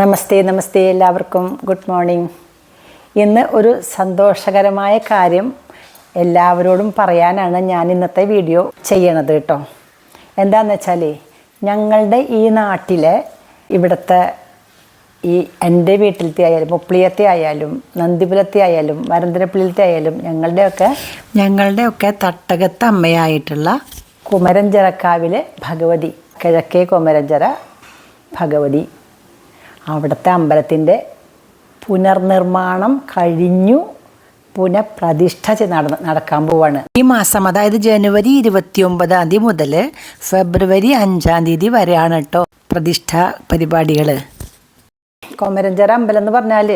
നമസ്തേ നമസ്തേ എല്ലാവർക്കും. Good morning. ഇന്ന് ഒരു സന്തോഷകരമായ കാര്യം എല്ലാവരോടും പറയാനാണ് ഞാൻ ഇന്നത്തെ വീഡിയോ ചെയ്യണത് കേട്ടോ. എന്താണെന്ന് വെച്ചാൽ ഞങ്ങളുടെ ഈ നാട്ടിലെ ഇവിടുത്തെ ഈ എന്റെ വീട്ടിലത്തെ ആയാലും മുപ്പിളിയത്തെ ആയാലും നന്ദിപുരത്തെ ആയാലും മരന്തരപ്പള്ളിയിലത്തെ ആയാലും ഞങ്ങളുടെയൊക്കെ ഞങ്ങളുടെയൊക്കെ തട്ടകത്ത് അമ്മയായിട്ടുള്ള കുമരഞ്ചിറക്കാവിലെ ഭഗവതി കിഴക്കേ കുമരഞ്ചിറ ഭഗവതി. അവിടുത്തെ അമ്പലത്തിന്റെ പുനർനിർമ്മാണം കഴിഞ്ഞു. പുനഃപ്രതിഷ്ഠ നടന്ന് നടക്കാൻ പോവാണ്. ഈ മാസം അതായത് ജനുവരി ഇരുപത്തി ഒമ്പതാം തീയതി മുതൽ ഫെബ്രുവരി അഞ്ചാം തീയതി വരെയാണ് കേട്ടോ പ്രതിഷ്ഠ പരിപാടികൾ കൊമരഞ്ചിറ അമ്പലം എന്ന് പറഞ്ഞാൽ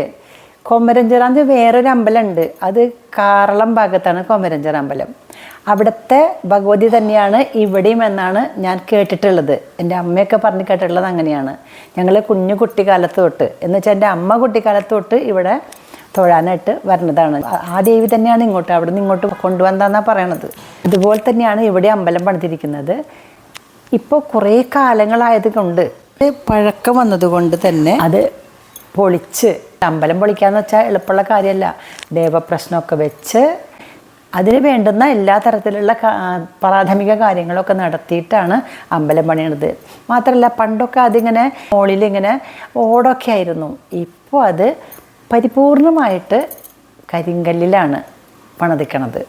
കൊമരഞ്ചിറ എന്ന് വേറൊരു അമ്പലമുണ്ട് അത് കാറളം ഭാഗത്താണ് കൊമരഞ്ചിറ അമ്പലം. അവിടുത്തെ ഭഗവതി തന്നെയാണ് ഇവിടെയും എന്നാണ് ഞാൻ കേട്ടിട്ടുള്ളത്. എന്റെ അമ്മയൊക്കെ പറഞ്ഞ് കേട്ടിട്ടുള്ളത് അങ്ങനെയാണ്. ഞങ്ങൾ കുഞ്ഞു കുട്ടിക്കാലത്ത് തൊട്ട് എന്ന് വെച്ചാൽ എന്റെ അമ്മ കുട്ടിക്കാലത്ത് തൊട്ട് ഇവിടെ തൊഴാനായിട്ട് വരുന്നതാണ്. ആ- ദേവി തന്നെയാണ് ഇങ്ങോട്ട് അവിടെ നിന്ന് ഇങ്ങോട്ട് കൊണ്ടുവന്നതെന്നാണ് പറയണത്. ഇതുപോലെ തന്നെയാണ് ഇവിടെ അമ്പലം പണിതിരിക്കുന്നത്. ഇപ്പോൾ കുറേ കാലങ്ങളായത് കൊണ്ട് പഴക്കം വന്നതുകൊണ്ട് തന്നെ അത് പൊളിച്ച് അമ്പലം പൊളിക്കാന്ന് വെച്ചാൽ എളുപ്പമുള്ള കാര്യമല്ല. ദേവപ്രശ്നമൊക്കെ വെച്ച് അതിന് വേണ്ടുന്ന എല്ലാ തരത്തിലുള്ള പ്രാഥമിക കാര്യങ്ങളൊക്കെ നടത്തിയിട്ടാണ് അമ്പലം പണിയണത്. മാത്രമല്ല പണ്ടൊക്കെ അതിങ്ങനെ മുകളിലിങ്ങനെ ഓടൊക്കെ ആയിരുന്നു. ഇപ്പോൾ അത് പരിപൂർണമായിട്ട് കരിങ്കല്ലിലാണ് പണിതിക്കണത്.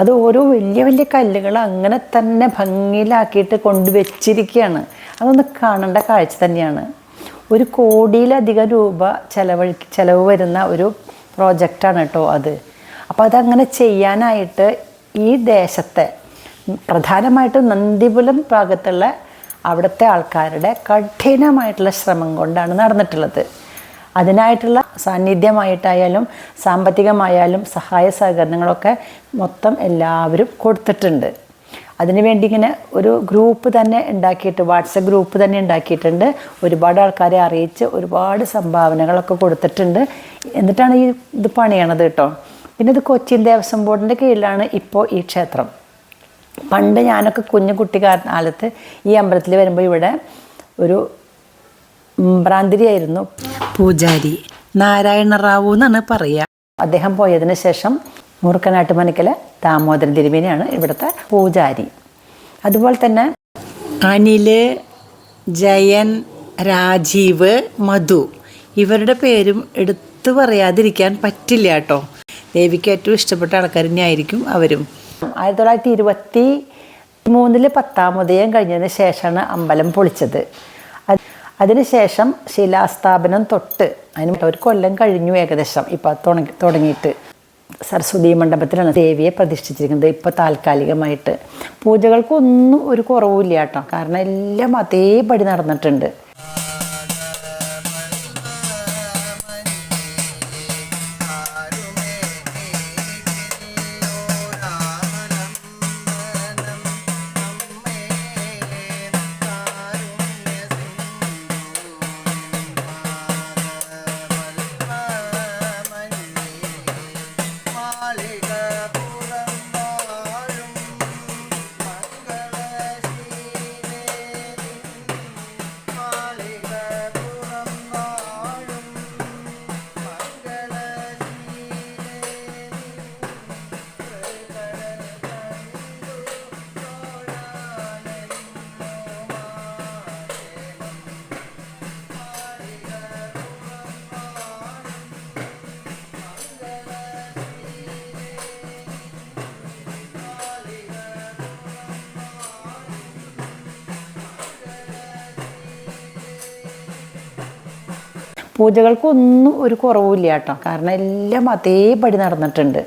അത് ഓരോ വലിയ വലിയ കല്ലുകൾ അങ്ങനെ തന്നെ ഭംഗിയിലാക്കിയിട്ട് കൊണ്ടുവച്ചിരിക്കുകയാണ്. അതൊന്ന് കാണേണ്ട കാഴ്ച തന്നെയാണ്. ഒരു കോടിയിലധികം രൂപ ചെലവഴി ചെലവ് വരുന്ന ഒരു പ്രോജക്റ്റാണ് കേട്ടോ അത്. അപ്പോൾ അതങ്ങനെ ചെയ്യാനായിട്ട് ഈ ദേശത്തെ പ്രധാനമായിട്ടും നന്ദിപുലം ഭാഗത്തുള്ള അവിടുത്തെ ആൾക്കാരുടെ കഠിനമായിട്ടുള്ള ശ്രമം കൊണ്ടാണ് നടന്നിട്ടുള്ളത്. അതിനായിട്ടുള്ള സാന്നിധ്യമായിട്ടായാലും സാമ്പത്തികമായാലും സഹായ സഹകരണങ്ങളൊക്കെ മൊത്തം എല്ലാവരും കൊടുത്തിട്ടുണ്ട്. അതിനുവേണ്ടി ഇങ്ങനെ ഒരു ഗ്രൂപ്പ് തന്നെ ഉണ്ടാക്കിയിട്ട് വാട്സപ്പ് ഗ്രൂപ്പ് തന്നെ ഉണ്ടാക്കിയിട്ടുണ്ട്. ഒരുപാട് ആൾക്കാരെ അറിയിച്ച് ഒരുപാട് സംഭാവനകളൊക്കെ കൊടുത്തിട്ടുണ്ട്. എന്നിട്ടാണ് ഈ ഇത് പണിയണത് കേട്ടോ. പിന്നെ ഇത് കൊച്ചിൻ ദേവസ്വം ബോർഡിന്റെ കീഴിലാണ് ഇപ്പോൾ ഈ ക്ഷേത്രം. പണ്ട് ഞാനൊക്കെ കുഞ്ഞു കുട്ടിക്കാലത്ത് ഈ അമ്പലത്തിൽ വരുമ്പോൾ ഇവിടെ ഒരു ഭ്രാന്തിരിയായിരുന്നു പൂജാരി നാരായണ റാവു എന്നാണ് പറയുക അദ്ദേഹം പോയതിന് ശേഷം മൂർക്കനാട്ട് മനക്കലെ ദാമോദരൻ തിരുമേനിയാണ് ഇവിടുത്തെ പൂജാരി. അതുപോലെ തന്നെ അനിൽ ജയൻ രാജീവ് മധു. ഇവരുടെ പേരും എടുത്തു പറയാതിരിക്കാൻ പറ്റില്ല കേട്ടോ. ദേവിക്ക് ഏറ്റവും ഇഷ്ടപ്പെട്ട ആൾക്കാർ തന്നെയായിരിക്കും അവരും. ആയിരത്തി തൊള്ളായിരത്തി ഇരുപത്തി മൂന്നിൽ പത്താമുദയം കഴിഞ്ഞതിന് ശേഷമാണ് അമ്പലം പൊളിച്ചത്. അത് അതിനുശേഷം ശിലാസ്ഥാപനം തൊട്ട് അതിന് ഒരു കൊല്ലം കഴിഞ്ഞു ഏകദേശം ഇപ്പം തുടങ്ങി തുടങ്ങിയിട്ട്. സരസ്വതി മണ്ഡപത്തിലാണ് ദേവിയെ പ്രതിഷ്ഠിച്ചിരിക്കുന്നത് ഇപ്പോൾ താൽക്കാലികമായിട്ട്. പൂജകൾക്കൊന്നും ഒരു കുറവുമില്ല കേട്ടോ. കാരണം എല്ലാം അതേപടി നടന്നിട്ടുണ്ട്. പൂജകൾക്കൊന്നും ഒരു കുറവുമില്ല കേട്ടോ. കാരണം എല്ലാം അതേപടി നടന്നിട്ടുണ്ട്.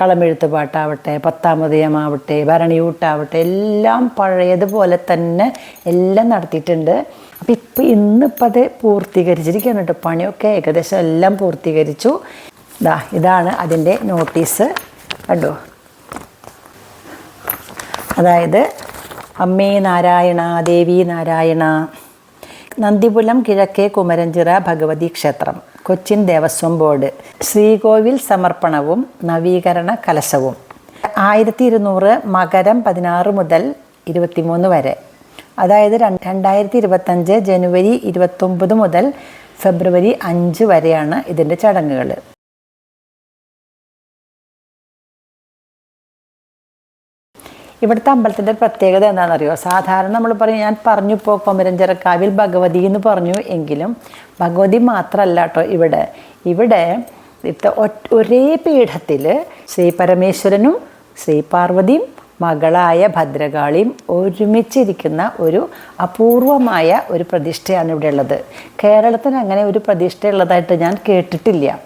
കളമെഴുത്ത് പാട്ടാവട്ടെ പത്താമതയമാവട്ടെ ഭരണിയൂട്ടാവട്ടെ എല്ലാം പഴയതുപോലെ തന്നെ എല്ലാം നടത്തിയിട്ടുണ്ട്. അപ്പം ഇപ്പം ഇന്നിപ്പം അത് പൂർത്തീകരിച്ചിരിക്കുകയാണ് കേട്ടോ. പണിയൊക്കെ ഏകദേശം എല്ലാം പൂർത്തീകരിച്ചു. ഇതാ ഇതാണ് അതിന്റെ നോട്ടീസ്. കണ്ടോ? അതായത് അമ്മേ നാരായണ ദേവി നാരായണ നന്ദിപുലം കിഴക്കേ കുമരഞ്ചിറ ഭഗവതി ക്ഷേത്രം കൊച്ചിൻ ദേവസ്വം ബോർഡ് ശ്രീകോവിൽ സമർപ്പണവും നവീകരണ കലശവും. ആയിരത്തി ഇരുന്നൂറ് മകരം പതിനാറ് മുതൽ ഇരുപത്തിമൂന്ന് വരെ. അതായത് രണ്ട് രണ്ടായിരത്തി ഇരുപത്തഞ്ച് ജനുവരി ഇരുപത്തൊമ്പത് മുതൽ ഫെബ്രുവരി അഞ്ച് വരെയാണ് ഇതിന്റെ ചടങ്ങുകൾ ഇവിടുത്തെ അമ്പലത്തിന്റെ പ്രത്യേകത എന്താണെന്നറിയോ? സാധാരണ നമ്മൾ പറയും ഞാൻ പറഞ്ഞു ഇപ്പോൾ കൊമരഞ്ചിറക്കാവിൽ ഭഗവതി എന്ന് പറഞ്ഞു. എങ്കിലും ഭഗവതി മാത്രമല്ല കേട്ടോ ഇവിടെ. ഇവിടെ ഇവിടുത്തെ ഒരേ പീഠത്തിൽ ശ്രീ പരമേശ്വരനും ശ്രീ പാർവതിയും മകളായ ഭദ്രകാളിയും ഒരുമിച്ചിരിക്കുന്ന ഒരു അപൂർവമായ ഒരു പ്രതിഷ്ഠയാണ് ഇവിടെ ഉള്ളത്. കേരളത്തിന് അങ്ങനെ ഒരു പ്രതിഷ്ഠ ഉള്ളതായിട്ട് ഞാൻ കേട്ടിട്ടില്ല.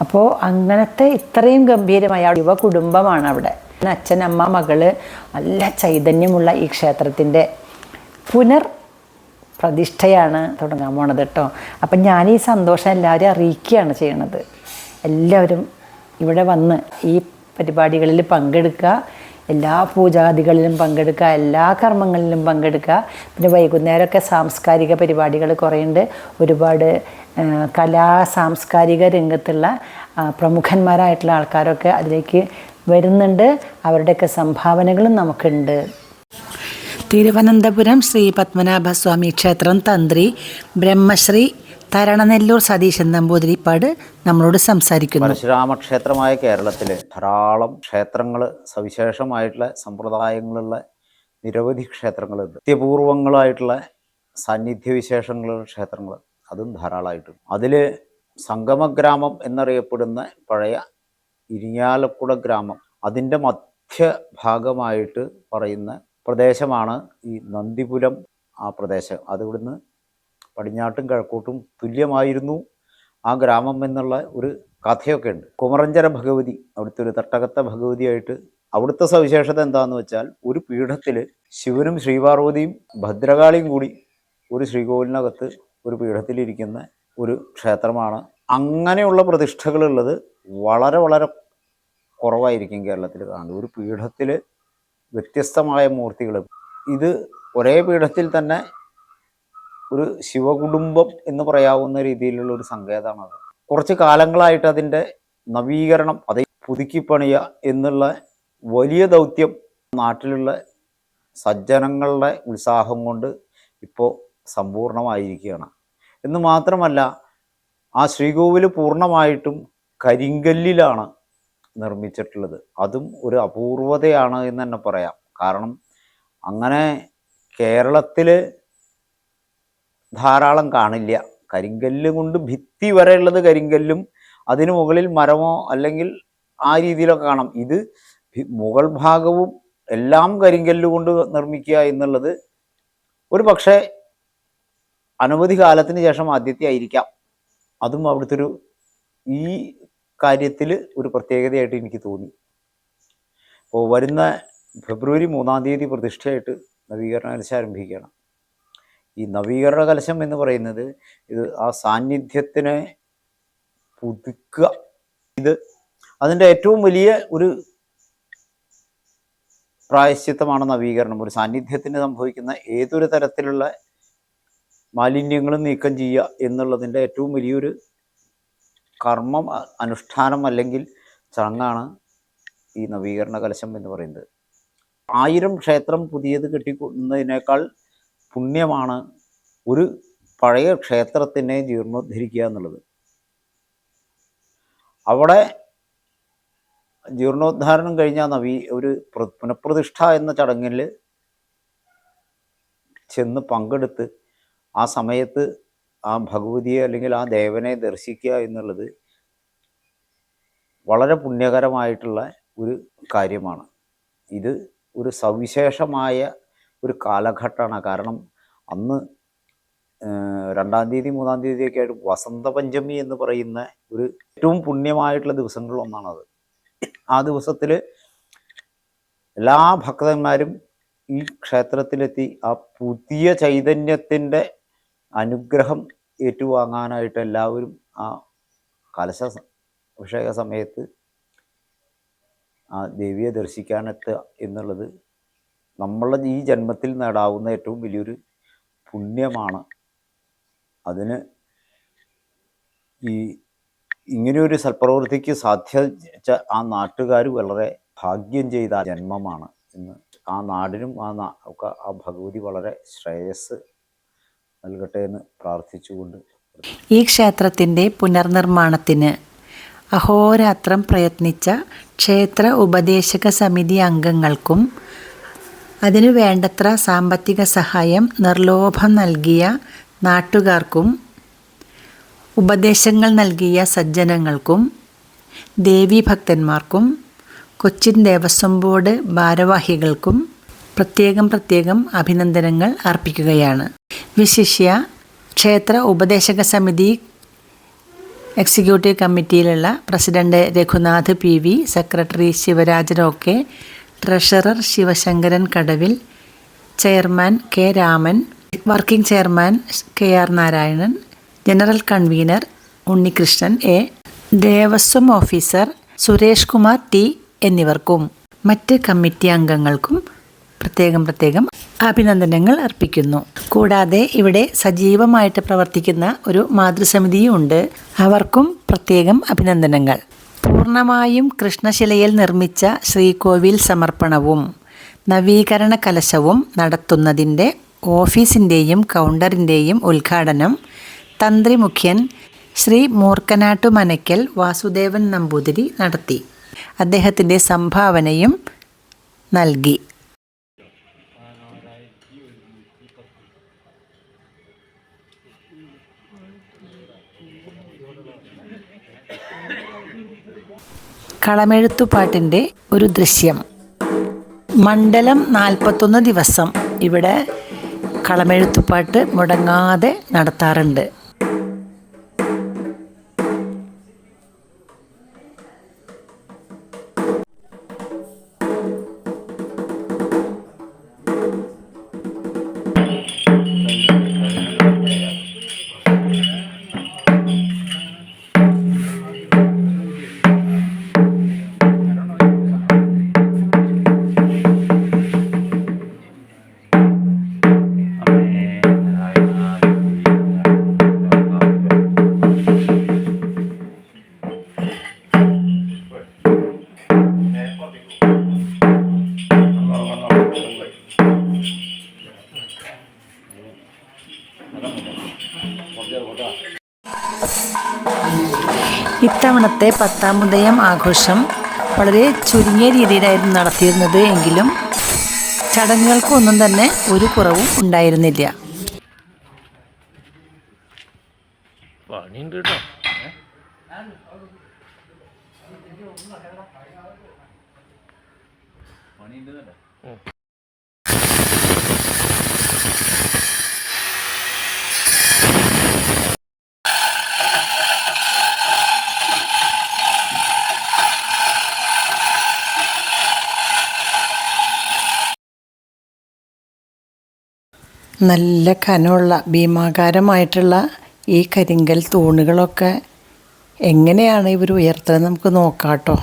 അപ്പോൾ അങ്ങനത്തെ ഇത്രയും ഗംഭീരമായ യുവ കുടുംബമാണ് അവിടെ. അച്ഛൻ അമ്മ മകൾ നല്ല ചൈതന്യമുള്ള ഈ ക്ഷേത്രത്തിന്റെ പുനർ പ്രതിഷ്ഠയാണ് തുടങ്ങാൻ പോണത് കേട്ടോ. അപ്പം ഞാൻ ഈ സന്തോഷം എല്ലാവരും അറിയിക്കുകയാണ് ചെയ്യണത്. എല്ലാവരും ഇവിടെ വന്ന് ഈ പരിപാടികളിൽ പങ്കെടുക്കുക. എല്ലാ പൂജാദികളിലും പങ്കെടുക്കുക എല്ലാ കർമ്മങ്ങളിലും പങ്കെടുക്കുക. പിന്നെ വൈകുന്നേരമൊക്കെ സാംസ്കാരിക പരിപാടികൾ കുറേയുണ്ട്. ഒരുപാട് കലാ സാംസ്കാരിക രംഗത്തുള്ള പ്രമുഖന്മാരായിട്ടുള്ള ആൾക്കാരൊക്കെ അതിലേക്ക് വരുന്നുണ്ട്. അവരുടെയൊക്കെ സംഭാവനകളും നമുക്കുണ്ട്. തിരുവനന്തപുരം ശ്രീ പത്മനാഭസ്വാമി ക്ഷേത്രം തന്ത്രി ബ്രഹ്മശ്രീ തരണനെല്ലൂർ സതീശൻ നമ്പൂതിരിപ്പാട് നമ്മളോട് സംസാരിക്കുന്നു. പരശുരാമക്ഷേത്രമായ കേരളത്തിൽ ധാരാളം ക്ഷേത്രങ്ങൾ സവിശേഷമായിട്ടുള്ള സമ്പ്രദായങ്ങളുള്ള നിരവധി ക്ഷേത്രങ്ങളുണ്ട്. നിത്യപൂർവങ്ങളായിട്ടുള്ള സാന്നിധ്യവിശേഷങ്ങളുള്ള ക്ഷേത്രങ്ങൾ അതും ധാരാളമായിട്ടുണ്ട്. അതിൽ സംഗമഗ്രാമം എന്നറിയപ്പെടുന്ന പഴയ ഇരിങ്ങാലക്കുട ഗ്രാമം അതിന്റെ മധ്യഭാഗമായിട്ട് പറയുന്ന പ്രദേശമാണ് ഈ നന്ദിപുരം ആ പ്രദേശം. അത് ഇവിടുന്ന് പടിഞ്ഞാട്ടും കിഴക്കോട്ടും തുല്യമായിരുന്നു ആ ഗ്രാമം എന്നുള്ള ഒരു കഥയൊക്കെ ഉണ്ട്. കുമറഞ്ചര ഭഗവതി അവിടുത്തെ ഒരു തട്ടകത്ത ഭഗവതിയായിട്ട് അവിടുത്തെ സവിശേഷത എന്താണെന്ന് വെച്ചാൽ ഒരു പീഠത്തിൽ ശിവനും ശ്രീപാർവതിയും ഭദ്രകാളിയും കൂടി ഒരു ശ്രീകോവിലിനകത്ത് ഒരു പീഠത്തിലിരിക്കുന്ന ഒരു ക്ഷേത്രമാണ്. അങ്ങനെയുള്ള പ്രതിഷ്ഠകളുള്ളത് വളരെ വളരെ കുറവായിരിക്കും കേരളത്തിൽ കാണുന്നത്. ഒരു പീഠത്തിൽ വ്യത്യസ്തമായ മൂർത്തികൾ ഇത് ഒരേ പീഠത്തിൽ തന്നെ ഒരു ശിവകുടുംബം എന്ന് പറയാവുന്ന രീതിയിലുള്ള ഒരു സങ്കേതമാണ് അത് കുറച്ച് കാലങ്ങളായിട്ട് അതിന്റെ നവീകരണം അത് പുതുക്കിപ്പണിയ എന്നുള്ള വലിയ ദൗത്യം നാട്ടിലുള്ള സജ്ജനങ്ങളുടെ ഉത്സാഹം കൊണ്ട് ഇപ്പോൾ സമ്പൂർണമായിരിക്കുകയാണ്. എന്ന് മാത്രമല്ല ആ ശ്രീകോവിൽ പൂർണമായിട്ടും കരിങ്കല്ലിലാണ് നിർമ്മിച്ചിട്ടുള്ളത്. അതും ഒരു അപൂർവതയാണ് എന്ന് തന്നെ പറയാം. കാരണം അങ്ങനെ കേരളത്തിൽ ധാരാളം കാണില്ല. കരിങ്കല്ല് കൊണ്ട് ഭിത്തി വരെയുള്ളത് കരിങ്കല്ലും അതിന് മുകളിൽ മരമോ അല്ലെങ്കിൽ ആ രീതിയിലൊക്കെ കാണാം. ഇത് മുകൾ ഭാഗവും എല്ലാം കരിങ്കല്ല് കൊണ്ട് നിർമ്മിക്കുക എന്നുള്ളത് ഒരു പക്ഷേ അനവധി കാലത്തിന് ശേഷം ആദ്യത്തെ ആയിരിക്കാം. അതും അവിടുത്തെ ഒരു ഈ കാര്യത്തിൽ ഒരു പ്രത്യേകതയായിട്ട് എനിക്ക് തോന്നി. അപ്പോൾ വരുന്ന ഫെബ്രുവരി മൂന്നാം തീയതി പ്രതിഷ്ഠയായിട്ട് നവീകരണം അനുസരിച്ച് ആരംഭിക്കുകയാണ്. ഈ നവീകരണ കലശം എന്ന് പറയുന്നത് ഇത് ആ സാന്നിധ്യത്തിനെ പുതുക്കുക. ഇത് അതിന്റെ ഏറ്റവും വലിയ ഒരു പ്രായശ്ചിത്തമാണ് നവീകരണം. ഒരു സാന്നിധ്യത്തിന് സംഭവിക്കുന്ന ഏതൊരു തരത്തിലുള്ള മാലിന്യങ്ങളും നീക്കം ചെയ്യുക എന്നുള്ളതിന്റെ ഏറ്റവും വലിയൊരു കർമ്മം അനുഷ്ഠാനം അല്ലെങ്കിൽ ചടങ്ങാണ് ഈ നവീകരണ കലശം എന്ന് പറയുന്നത്. ആയിരം ക്ഷേത്രം പുതിയത് കെട്ടിക്കുന്നതിനേക്കാൾ പുണ്യമാണ് ഒരു പഴയ ക്ഷേത്രത്തിനെ ജീർണോദ്ധരിക്കുക എന്നുള്ളത്. അവിടെ ജീർണോദ്ധാരണം കഴിഞ്ഞ നവി ഒരു പ്ര- പുനഃപ്രതിഷ്ഠ എന്ന ചടങ്ങിൽ ചെന്ന് പങ്കെടുത്ത് ആ സമയത്ത് ആ ഭഗവതിയെ അല്ലെങ്കിൽ ആ ദേവനെ ദർശിക്കുക എന്നുള്ളത് വളരെ പുണ്യകരമായിട്ടുള്ള ഒരു കാര്യമാണ്. ഇത് ഒരു സവിശേഷമായ ഒരു കാലഘട്ടമാണ്. കാരണം അന്ന് രണ്ടാം തീയതി മൂന്നാം തീയതിയൊക്കെ ആയിട്ട് വസന്തപഞ്ചമി എന്ന് പറയുന്ന ഒരു ഏറ്റവും പുണ്യമായിട്ടുള്ള ദിവസങ്ങളിൽ ഒന്നാണത്. ആ ദിവസത്തിൽ എല്ലാ ഭക്തന്മാരും ഈ ക്ഷേത്രത്തിലെത്തി ആ പുതിയ ചൈതന്യത്തിന്റെ അനുഗ്രഹം ഏറ്റുവാങ്ങാനായിട്ട് എല്ലാവരും ആ കലശ അഭിഷേക സമയത്ത് ആ ദേവിയെ ദർശിക്കാനെത്തുക എന്നുള്ളത് നമ്മളുടെ ഈ ജന്മത്തിൽ നേടാവുന്ന ഏറ്റവും വലിയൊരു പുണ്യമാണ്. അതിന് ഈ ഇങ്ങനെയൊരു സൽപ്രവൃത്തിക്ക് സാധിച്ച ആ നാട്ടുകാർ വളരെ ഭാഗ്യം ചെയ്ത ജന്മമാണ് എന്ന് ആ നാടിനും ആ നാ ഒക്കെ ആ ഭഗവതി വളരെ ശ്രേയസ് നൽകട്ടെ എന്ന് പ്രാർത്ഥിച്ചുകൊണ്ട് ഈ ക്ഷേത്രത്തിന്റെ പുനർനിർമ്മാണത്തിന് അഹോരാത്രം പ്രയത്നിച്ച ക്ഷേത്ര ഉപദേശക സമിതി അംഗങ്ങൾക്കും അതിനു വേണ്ടത്ര സാമ്പത്തിക സഹായം നിർലോഭം നൽകിയ നാട്ടുകാർക്കും ഉപദേശങ്ങൾ നൽകിയ സജ്ജനങ്ങൾക്കും ദേവീഭക്തന്മാർക്കും കൊച്ചിൻ ദേവസ്വം ബോർഡ് ഭാരവാഹികൾക്കും പ്രത്യേകം പ്രത്യേകം അഭിനന്ദനങ്ങൾ അർപ്പിക്കുകയാണ്. വിശിഷ്യ ക്ഷേത്ര ഉപദേശക സമിതി executive കമ്മിറ്റിയിലുള്ള president Raghunath P V secretary ശിവരാജനൊക്കെ treasurer Sivasankaran കടവിൽ chairman K Raman working chairman K R Narayanan general convener Unnikrishnan A Devaswom officer Suresh Kumar T എന്നിവർക്കും മറ്റ് കമ്മിറ്റി അംഗങ്ങൾക്കും പ്രത്യേകം പ്രത്യേകം അഭിനന്ദനങ്ങൾ അർപ്പിക്കുന്നു. കൂടാതെ ഇവിടെ സജീവമായിട്ട് പ്രവർത്തിക്കുന്ന ഒരു മാതൃസമിതിയും ഉണ്ട്. അവർക്കും പ്രത്യേകം അഭിനന്ദനങ്ങൾ. പൂർണമായും കൃഷ്ണശിലയിൽ നിർമ്മിച്ച ശ്രീകോവിൽ സമർപ്പണവും നവീകരണ കലശവും നടത്തുന്നതിന്റെ ഓഫീസിന്റെയും കൗണ്ടറിന്റെയും ഉദ്ഘാടനം തന്ത്രി മുഖ്യൻ ശ്രീ മൂർക്കനാട്ടു മനയ്ക്കൽ വാസുദേവൻ നമ്പൂതിരി നടത്തി. അദ്ദേഹത്തിന്റെ സംഭാവനയും നൽകി. കളമെഴുത്തുപാട്ടിന്റെ ഒരു ദൃശ്യം. മണ്ഡലം നാൽപ്പത്തൊന്ന് ദിവസം ഇവിടെ കളമെഴുത്തുപാട്ട് മുടങ്ങാതെ നടത്താറുണ്ട്. ഇത്തവണത്തെ പത്താമുദയം ആഘോഷം വളരെ ചുരുങ്ങിയ രീതിയിലായിരുന്നു നടത്തിയിരുന്നത് എങ്കിലും ചടങ്ങുകൾക്കൊന്നും തന്നെ ഒരു കുറവും ഉണ്ടായിരുന്നില്ല. പണിയുണ്ട് കേട്ടോ. നല്ല കനമുള്ള ഭീമാകാരമായിട്ടുള്ള ഈ കരിങ്കൽ തൂണുകളൊക്കെ എങ്ങനെയാണ് ഇവർ ഉയർത്തുന്നത്? നമുക്ക് നോക്കാം കേട്ടോ.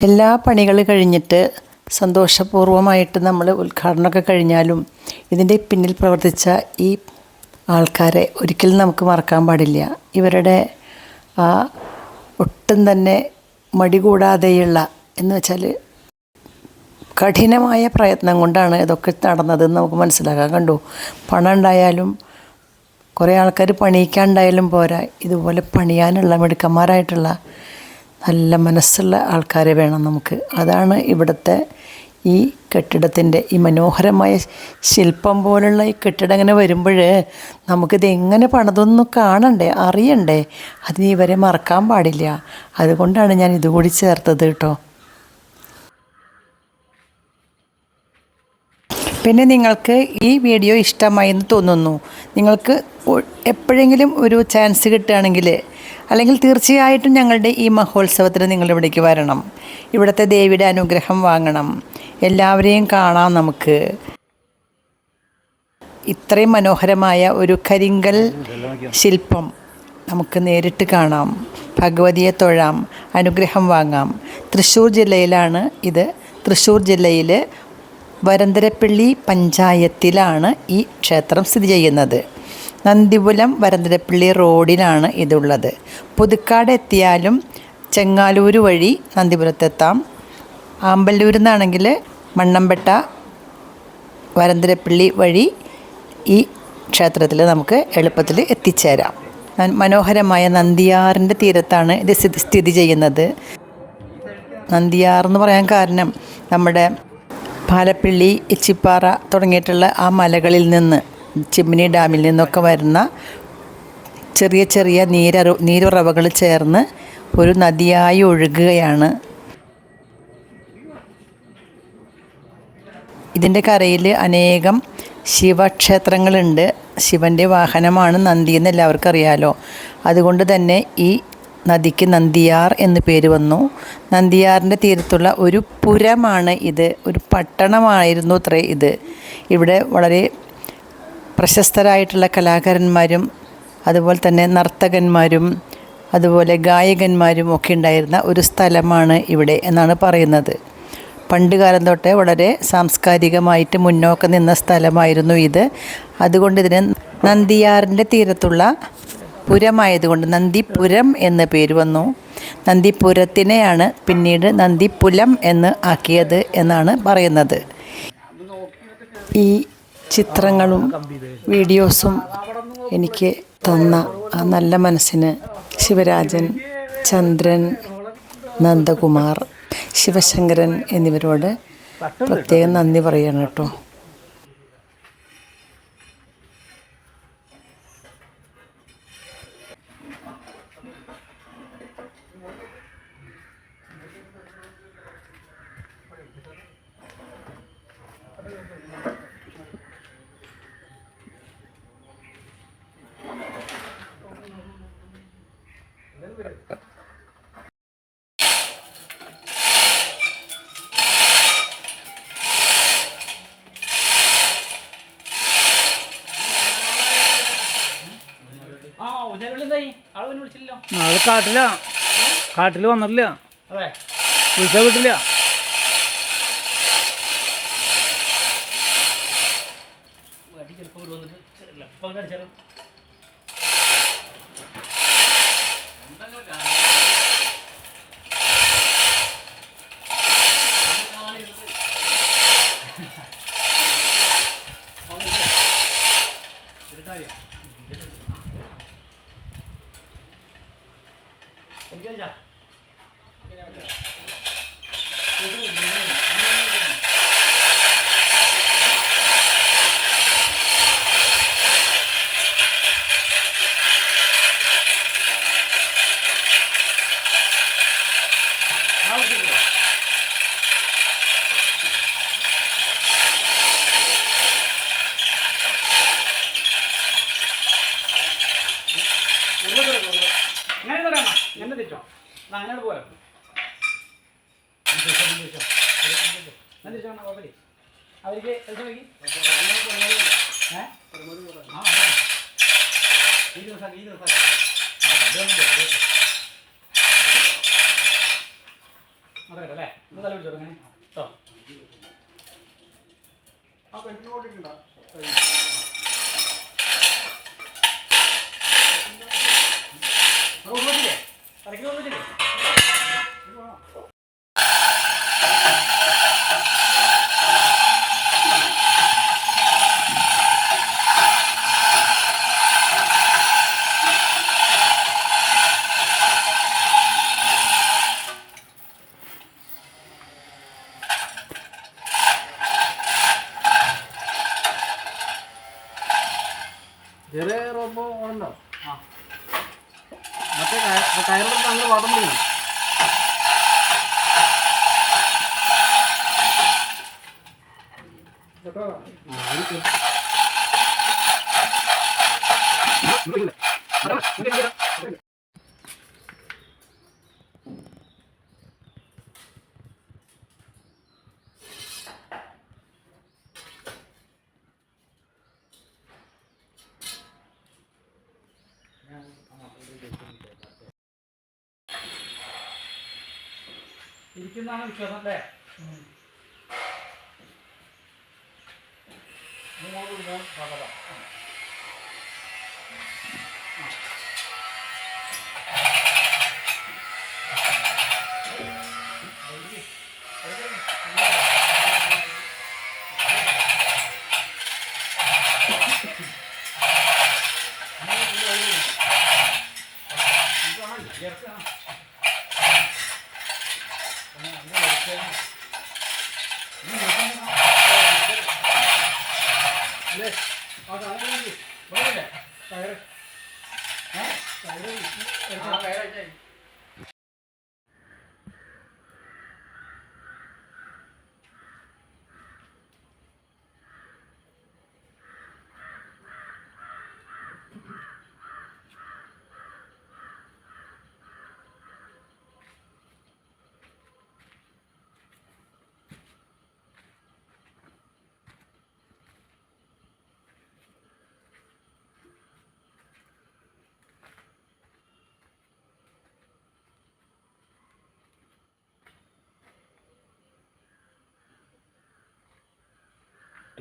എല്ലാ പണികൾ കഴിഞ്ഞിട്ട് സന്തോഷപൂർവമായിട്ട് നമ്മൾ ഉദ്ഘാടനമൊക്കെ കഴിഞ്ഞാലും ഇതിന്റെ പിന്നിൽ പ്രവർത്തിച്ച ഈ ആൾക്കാരെ ഒരിക്കലും നമുക്ക് മറക്കാൻ പാടില്ല. ഇവരുടെ ആ ഒട്ടും തന്നെ മടി കൂടാതെയുള്ള എന്ന് വെച്ചാൽ കഠിനമായ പ്രയത്നം കൊണ്ടാണ് ഇതൊക്കെ നടന്നതെന്ന് നമുക്ക് മനസ്സിലാക്കാൻ കണ്ടു? പണം ഉണ്ടായാലും കുറേ ആൾക്കാർ പണിയിക്കാണ്ടായാലും പോരാ. ഇതുപോലെ പണിയാനുള്ള മിടുക്കന്മാരായിട്ടുള്ള നല്ല മനസ്സുള്ള ആൾക്കാരെ വേണം നമുക്ക്. അതാണ് ഇവിടുത്തെ ഈ കെട്ടിടത്തിന്റെ ഈ മനോഹരമായ ശില്പം പോലുള്ള ഈ കെട്ടിടം ഇങ്ങനെ വരുമ്പോൾ നമുക്കിത് എങ്ങനെ പണിതൊന്നും കാണണ്ടേ അറിയണ്ടേ? അതിന് ഇവരെ മറക്കാൻ പാടില്ല. അതുകൊണ്ടാണ് ഞാൻ ഇതുകൂടി ചേർത്തത് കേട്ടോ. പിന്നെ നിങ്ങൾക്ക് ഈ വീഡിയോ ഇഷ്ടമായി എന്ന് തോന്നുന്നു. നിങ്ങൾക്ക് എപ്പോഴെങ്കിലും ഒരു ചാൻസ് കിട്ടുകയാണെങ്കിൽ അല്ലെങ്കിൽ തീർച്ചയായിട്ടും ഞങ്ങളുടെ ഈ മഹോത്സവത്തിന് നിങ്ങൾ ഇവിടേക്ക് വരണം. ഇവിടുത്തെ ദേവിയുടെ അനുഗ്രഹം വാങ്ങണം. എല്ലാവരെയും കാണാം നമുക്ക്. ഇത്രയും മനോഹരമായ ഒരു കരിങ്കൽ ശില്പം നമുക്ക് നേരിട്ട് കാണാം. ഭഗവതിയെ തൊഴാം. അനുഗ്രഹം വാങ്ങാം. തൃശ്ശൂർ ജില്ലയിലാണ് ഇത്. തൃശ്ശൂർ ജില്ലയിൽ വരന്തരപ്പള്ളി പഞ്ചായത്തിലാണ് ഈ ക്ഷേത്രം സ്ഥിതി ചെയ്യുന്നത്. നന്ദിപുലം വരന്തരപ്പള്ളി റോഡിലാണ് ഇതുള്ളത്. പുതുക്കാട് എത്തിയാലും ചെങ്ങാലൂർ വഴി നന്ദിപുരത്തെത്താം. ആമ്പല്ലൂരിൽ നിന്നാണെങ്കിൽ മണ്ണമ്പെട്ട വരന്തരപ്പള്ളി വഴി ഈ ക്ഷേത്രത്തിൽ നമുക്ക് എളുപ്പത്തിൽ എത്തിച്ചേരാം. മനോഹരമായ നന്ദിയാറിന്റെ തീരത്താണ് ഇത് സ്ഥിതി ചെയ്യുന്നത്. നന്ദിയാർ എന്ന് പറയാൻ കാരണം നമ്മുടെ പാലപ്പിള്ളി ഇച്ചിപ്പാറ തുടങ്ങിയിട്ടുള്ള ആ മലകളിൽ നിന്ന് ചിമ്മിനി ഡാമിൽ നിന്നൊക്കെ വരുന്ന ചെറിയ ചെറിയ നീരറു നീരുറവകൾ ചേർന്ന് ഒരു നദിയായി ഒഴുകുകയാണ്. ഇതിന്റെ കരയിൽ അനേകം ശിവക്ഷേത്രങ്ങളുണ്ട്. ശിവന്റെ വാഹനമാണ് നന്ദി എന്ന് എല്ലാവർക്കും അറിയാലോ. അതുകൊണ്ട് തന്നെ ഈ നദിക്ക് നന്ദിയാർ എന്ന് പേര് വന്നു. നന്ദിയാറിന്റെ തീരത്തുള്ള ഒരു പുരമാണ് ഇത്. ഒരു പട്ടണമായിരുന്നു അത്രേ ഇത്. ഇവിടെ വളരെ പ്രശസ്തരായിട്ടുള്ള കലാകാരന്മാരും അതുപോലെ തന്നെ നർത്തകന്മാരും അതുപോലെ ഗായകന്മാരും ഒക്കെ ഉണ്ടായിരുന്ന ഒരു സ്ഥലമാണ് ഇവിടെ എന്നാണ് പറയുന്നത്. പണ്ട് കാലം തൊട്ടേ വളരെ സാംസ്കാരികമായിട്ട് മുന്നോക്കം നിന്ന സ്ഥലമായിരുന്നു ഇത്. അതുകൊണ്ട് ഇതിന് നന്ദിയാറിന്റെ തീരത്തുള്ള പുരമായതുകൊണ്ട് നന്ദിപുരം എന്ന് പേര് വന്നു. നന്ദിപുരത്തിനെയാണ് പിന്നീട് നന്ദിപുലം എന്ന് ആക്കിയത് എന്നാണ് പറയുന്നത്. ഈ ചിത്രങ്ങളും വീഡിയോസും എനിക്ക് തന്ന ആ നല്ല മനസ്സിന് ശിവരാജൻ ചന്ദ്രൻ നന്ദകുമാർ ശിവശങ്കരൻ എന്നിവരോട് പ്രത്യേകം നന്ദി പറയണം കേട്ടോ. ആ കാട്ടില്ല കാട്ടില. കാട്ടിൽ വന്നിട്ടില്ല. അതെ. വിളിച്ചാ കിട്ടില്ല വടി ചിലപ്പോൾ ഇവിടെ വന്നിട്ട് ചിലപ്പോൾ കടിച്ചാലും എനിക്ക് അങ്ങനെ പറയാം എന്നെ തെറ്റോ? അങ്ങനെ പോരാ. അവർക്ക്. ഈ ദിവസം ഈ ദിവസം അതെ അല്ലേ ഇത് തല പിടിച്ചോ അങ്ങനെ കേട്ടോ ആ പെൻഷൻ കൊണ്ടിട്ടുണ്ടോ ഓർമ്മിച്ചില്ലേ തലയ്ക്ക് ഓർമ്മിച്ചില്ലേ ചെറിയ റോബോ ഉണ്ടോ ആ മറ്റേ കയറിലെടുത്ത് അങ്ങനെ വാട്ടം പിടിക്കണം ഇരിക്കുന്നതാണ് വിശ്വാസം അല്ലേ?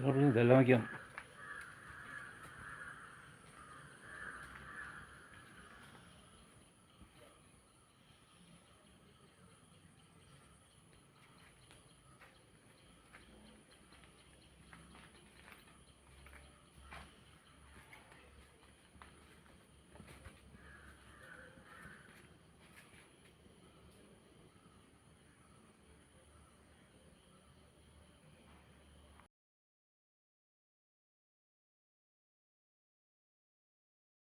ഇതെല്ലാം വയ്ക്കാം.